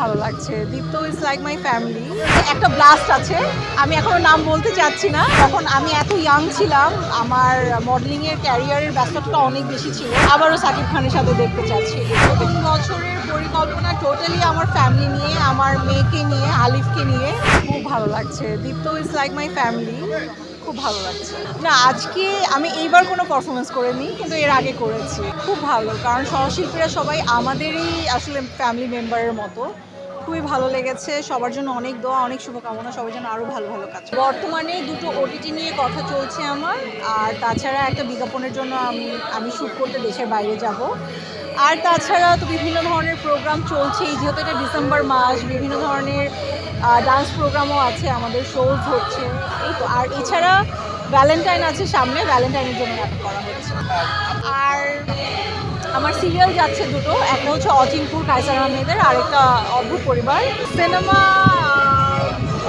ভালো লাগছে। Deepto is like my family একটা ব্লাস্ট আছে। আমি এখনও নাম বলতে চাচ্ছি না। তখন আমি এত ইয়াং ছিলাম, আমার মডেলিং এর ক্যারিয়ারের ব্যস্ততা অনেক বেশি ছিল। আবারও সাকিব খানের সাথে দেখতে চাচ্ছি। নতুন বছরের পরিকল্পনা টোটালি আমার ফ্যামিলি নিয়ে, আমার মেয়েকে নিয়ে, আলিফকে নিয়ে। খুব ভালো লাগছে। Deepto is like my family খুব ভালো লাগছে। না, আজকে আমি এইবার কোনো পারফরমেন্স করিনি কিন্তু এর আগে করেছি। খুব ভালো, কারণ সহশিল্পীরা সবাই আমাদেরই আসলে ফ্যামিলি মেম্বারের মতো। খুবই ভালো লেগেছে। সবার জন্য অনেক দোয়া, অনেক শুভকামনা, সবার জন্য আরও ভালো ভালো কাজ। বর্তমানে দুটো ওটিটি নিয়ে কথা চলছে আমার। আর তাছাড়া একটা বিজ্ঞাপনের জন্য আমি আমি শ্যুট করতে দেশের বাইরে যাব। আর তাছাড়া তো বিভিন্ন ধরনের প্রোগ্রাম চলছেই। যেহেতু এটা ডিসেম্বর মাস, বিভিন্ন ধরনের ডান্স প্রোগ্রামও আছে, আমাদের শোজ হচ্ছে। এই তো, আর এছাড়া ভ্যালেন্টাইন আছে সামনে ভ্যালেন্টাইনের জন্য নাটক করা হচ্ছে। আর আমার সিরিয়াল যাচ্ছে দুটো, একটা হচ্ছে অচিনপুর কাইসার আহমেদের, আর একটা অদ্ভুত পরিবার। সিনেমা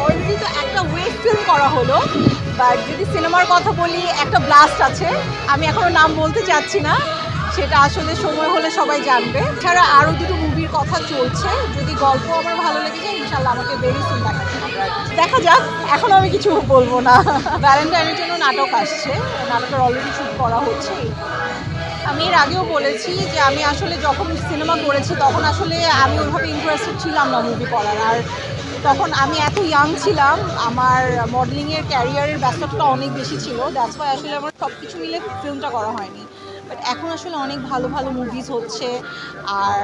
অলরেডি তো একটা ওয়েব ফিল্ম করা হলো বাট যদি সিনেমার কথা বলি, একটা ব্লাস্ট আছে। আমি এখনও নাম বলতে চাচ্ছি না, সেটা আসলে সময় হলে সবাই জানবে। এছাড়া আরও দুটো মুভির কথা চলছে, যদি গল্প আমার ভালো লেগে যায়, ইনশাল্লাহ আমাকে বেরি সুন দেখা দেখা যাক, এখন আমি কিছু বলব না। ভ্যালেন্টাইনের জন্য নাটক আসছে, নাটকের অলরেডি শুট করা হচ্ছে। আমি এর আগেও বলেছি যে আমি আসলে যখন সিনেমা করেছি, তখন আসলে আমি ওইভাবে ইন্টারেস্টেড ছিলাম না মুভি করার। আর তখন আমি এত ইয়াং ছিলাম, আমার মডেলিংয়ের ক্যারিয়ারের ব্যস্ততা অনেক বেশি ছিল। দ্যাটস ওয়াই আসলে আমার সব কিছু মিলে ফিল্মটা করা হয়নি। বাট এখন আসলে অনেক ভালো ভালো মুভিজ হচ্ছে, আর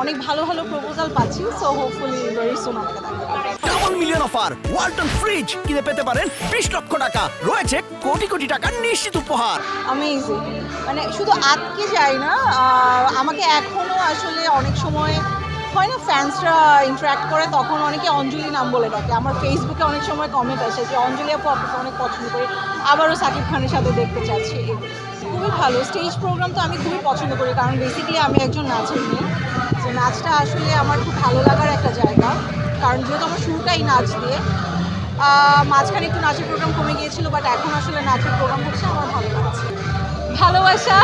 অনেক ভালো ভালো প্রপোজাল পাচ্ছি। সো হোপফুলি ভেরি সুন আমাকে দেখা double million offer Walton fridge কিনে পেতে পারেন বিশ লক্ষ টাকা। রয়েছে কোটি কোটি টাকার নিশ্চিত উপহার। অ্যামেজিং মানে শুধু আটকে যাই না আমাকে এখনও আসলে অনেক সময় হয় না ফ্যান্সরা ইন্টারাক্ট করে, তখন অনেকে অঞ্জলি নাম বলে ডাকে। আমার ফেসবুকে অনেক সময় কমেন্ট আসে যে, অঞ্জলি আপু, আপনাকে অনেক পছন্দ করি। আবারও সাকিব খানের সাথে দেখতে চাচ্ছি। খুবই ভালো। স্টেজ প্রোগ্রাম তো আমি খুবই পছন্দ করি, কারণ বেসিক্যালি আমি একজন নাচের মেয়ে। যে নাচটা আসলে আমার খুব ভালো লাগার একটা জায়গা। কারণ যেহেতু আমার শুরুটাই নাচ দিয়ে মাঝখানে একটু নাচের প্রোগ্রাম কমে গিয়েছিল বাট এখন আসলে নাচের প্রোগ্রাম হচ্ছে আমার ভালো লাগছে। ভালোবাসা,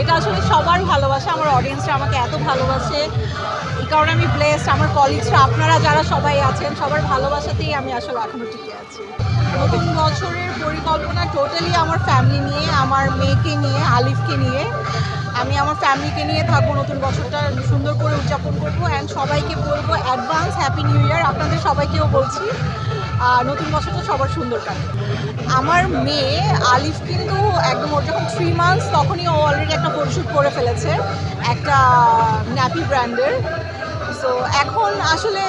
এটা আসলে সবার ভালোবাসা, আমার অডিয়েন্সরা আমাকে এত ভালোবাসে। এই কারণে আমি ব্লেসড আমার কলিগসরা আপনারা যারা সবাই আছেন, সবার ভালোবাসাতেই আমি আসলে এখনও টিকে আছি। নতুন বছরের পরিকল্পনা টোটালি আমার ফ্যামিলি নিয়ে, আমার মেয়েকে নিয়ে, আলিফকে নিয়ে। আমি আমার ফ্যামিলিকে নিয়ে থাকব, নতুন বছরটা সুন্দর করে উদযাপন করব অ্যান্ড সবাইকে বলব অ্যাডভান্স হ্যাপি নিউ ইয়ার আপনাদের সবাইকেও বলছি নতুন বছরটা সবার সুন্দর আমার মেয়ে আলিফ কিন্তু একদম ওর যখন থ্রি মান্থস তখনই ও অলরেডি একটা ফটোশ্যুট করে ফেলেছে, একটা ন্যাপি ব্র্যান্ডের সো এখন আসলে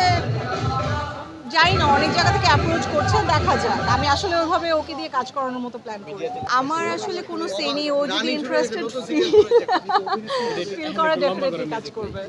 জানি না, অনেক জায়গা থেকে অ্যাপ্রোচ করছে, দেখা যাক। আমি আসলে ওইভাবে ওকে দিয়ে কাজ করানোর মতো প্ল্যান করি আমার আসলে কোনো সেনি ও যদি ইন্টারেস্টেড ফিল করে ডেফিনেটলি কাজ করবে।